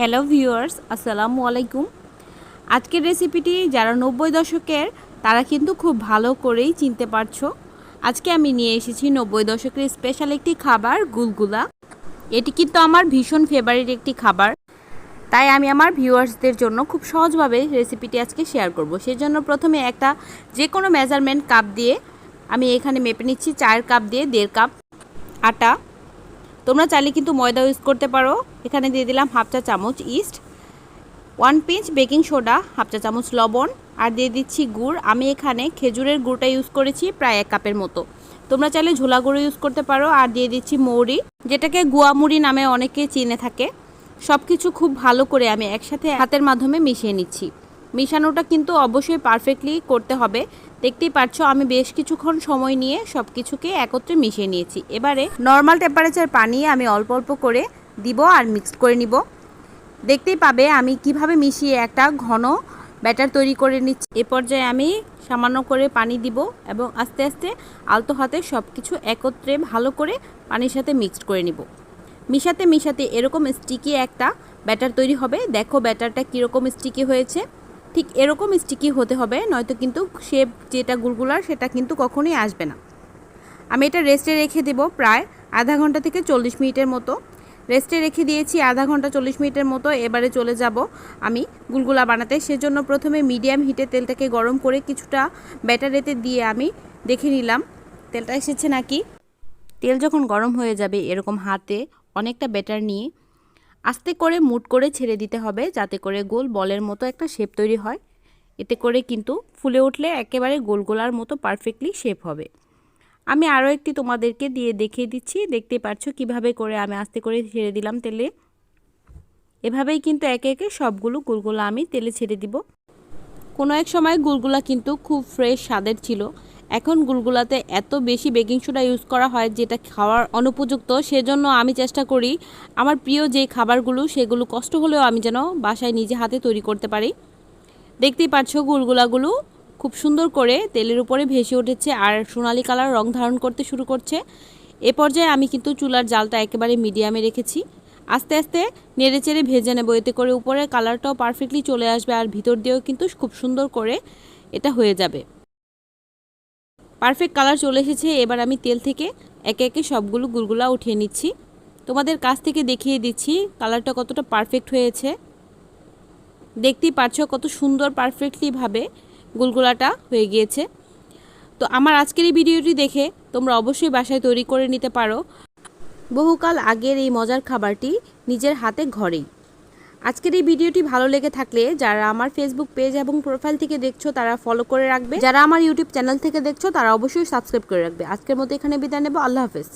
Hello viewers, আসসালামু আলাইকুম। আজকের রেসিপিটি যারা নব্বই দশকের, তারা কিন্তু খুব ভালো করেই চিনতে পারছ। আজকে আমি নিয়ে এসেছি নব্বই দশকের স্পেশাল একটি খাবার, গুলগুলা। এটি কিন্তু আমার ভীষণ ফেভারিট একটি খাবার। তাই আমি আমার ভিউয়ার্সদের জন্য খুব সহজভাবে রেসিপিটি আজকে শেয়ার করব। সেজন্য প্রথমে একটা যে কোনো মেজারমেন্ট কাপ দিয়ে আমি এখানে মেপে নিচ্ছি চার কাপ দিয়ে দেড় কাপ আটা। তোমরা চাইলে কিন্তু ময়দা ইউজ করতে পারো। এখানে দিয়ে দিলাম হাফ চা চামচ yeast one pinch baking soda half চা চামচ লবণ, আর দিয়ে দিচ্ছি গুড়। আমি এখানে খেজুরের গুড়টা ইউজ করেছি প্রায় এক কাপের মতো। তোমরা চাইলে ঝোলা গুঁড়ো ইউজ করতে পারো, আর দিয়ে দিচ্ছি মৌরি। যেটাকে গুয়া মুড়ি নামে অনেকে চিনে থাকে। সব কিছু খুব ভালো করে আমি একসাথে হাতের মাধ্যমে মিশিয়ে নিচ্ছি। মিশানোটা কিন্তু অবশ্যই পারফেক্টলি করতে হবে। দেখতেই পাচ্ছ আমি বেশ কিছুক্ষণ সময় নিয়ে সব কিছুকে একত্রে মিশিয়ে নিয়েছি। এবারে নর্মাল টেম্পারেচার পানি আমি অল্প অল্প করে দিব আর মিক্স করে নিব। দেখতেই পাবে আমি কীভাবে মিশিয়ে একটা ঘন ব্যাটার তৈরি করে নিচ্ছি। এ পর্যায়ে আমি সামান্য করে পানি দিব এবং আস্তে আস্তে আলতো হাতে সব কিছু একত্রে ভালো করে পানির সাথে মিক্সড করে নিব। মিশাতে মিশাতে এরকম স্টিকি একটা ব্যাটার তৈরি হবে। দেখো ব্যাটারটা কীরকম স্টিকি হয়েছে। ঠিক এরকম স্টিকি হতে হবে, নয়তো কিন্তু শেপ যেটা গুলগুলার সেটা কিন্তু কখনোই আসবে না। আমি এটা রেস্টে রেখে দেব প্রায় আধা ঘণ্টা থেকে চল্লিশ মিনিটের মতো। রেস্টে রেখে দিয়েছি আধা ঘণ্টা চল্লিশ মিনিটের মতো, এবারে চলে যাব আমি গুলগুলা বানাতে। সেজন্য প্রথমে মিডিয়াম হিটে তেলটাকে গরম করে কিছুটা ব্যাটার এতে দিয়ে আমি দেখে নিলাম। তেলটা এসেছে নাকি? তেল যখন গরম হয়ে যাবে এরকম হাতে অনেকটা ব্যাটার নিয়ে আস্তে করে মুট করে ছেড়ে দিতে হবে যাতে করে গোল বলের মতো একটা শেপ তৈরি হয়। এতে করে কিন্তু ফুলে উঠলে একেবারে গোল গোলার মতো পারফেক্টলি শেপ হবে। আমি আরও একটি তোমাদেরকে দিয়ে দেখিয়ে দিচ্ছি। দেখতেই পাচ্ছ কীভাবে করে আমি আস্তে করে ছেড়ে দিলাম তেলে। এভাবেই কিন্তু একে একে সবগুলো গুলগুলা আমি তেলে ছেড়ে দিব। কোনো এক সময় গুলগুলা কিন্তু খুব ফ্রেশ স্বাদের ছিল। এখন গুলগুলাতে এত বেশি বেকিং সোডা ইউজ করা হয় যেটা খাওয়ার অনুপযুক্ত, সেজন্য আমি চেষ্টা করি আমার প্রিয় যে খাবারগুলো, সেগুলো কষ্ট হলেও আমি যেন বাসায় নিজে হাতে তৈরি করতে পারি। দেখতেই পাচ্ছ গুলগুলাগুলো খুব সুন্দর করে তেলের উপরে ভেসে উঠেছে আর সোনালি কালার রং ধারণ করতে শুরু করছে। এ পর্যায়ে আমি কিন্তু চুলার জালটা একেবারে মিডিয়ামে রেখেছি। আস্তে আস্তে নেড়ে চেড়ে ভেজে নেব, এতে করে উপরের কালারটাও পারফেক্টলি চলে আসবে আর ভিতর দিয়েও কিন্তু খুব সুন্দর করে এটা হয়ে যাবে। পারফেক্ট কালার চলে এসেছে। এবার আমি তেল থেকে একে একে সবগুলো গুলগুলা উঠিয়ে নিচ্ছি। তোমাদের কাছ থেকে দেখিয়ে দিচ্ছি কালারটা কতটা পারফেক্ট হয়েছে। দেখতেই পারছ কত সুন্দর পারফেক্টলিভাবে গুলগুলাটা হয়ে গিয়েছে। তো আমার আজকের এই ভিডিওটি দেখে তোমরা অবশ্যই বাসায় তৈরি করে নিতে পারো। বহুকাল আগের এই মজার খাবারটি নিজের হাতে ঘরেই। আজকের এই ভিডিওটি ভালো লেগে থাকলে যারা আমার ফেসবুক পেজ এবং প্রোফাইল থেকে দেখছ, তারা ফলো করে রাখবে। যারা আমার ইউটিউব চ্যানেল থেকে দেখছ, তারা অবশ্যই সাবস্ক্রাইব করে রাখবে। আজকের মতো এখানে বিদায় নেব। আল্লাহ হাফেজ।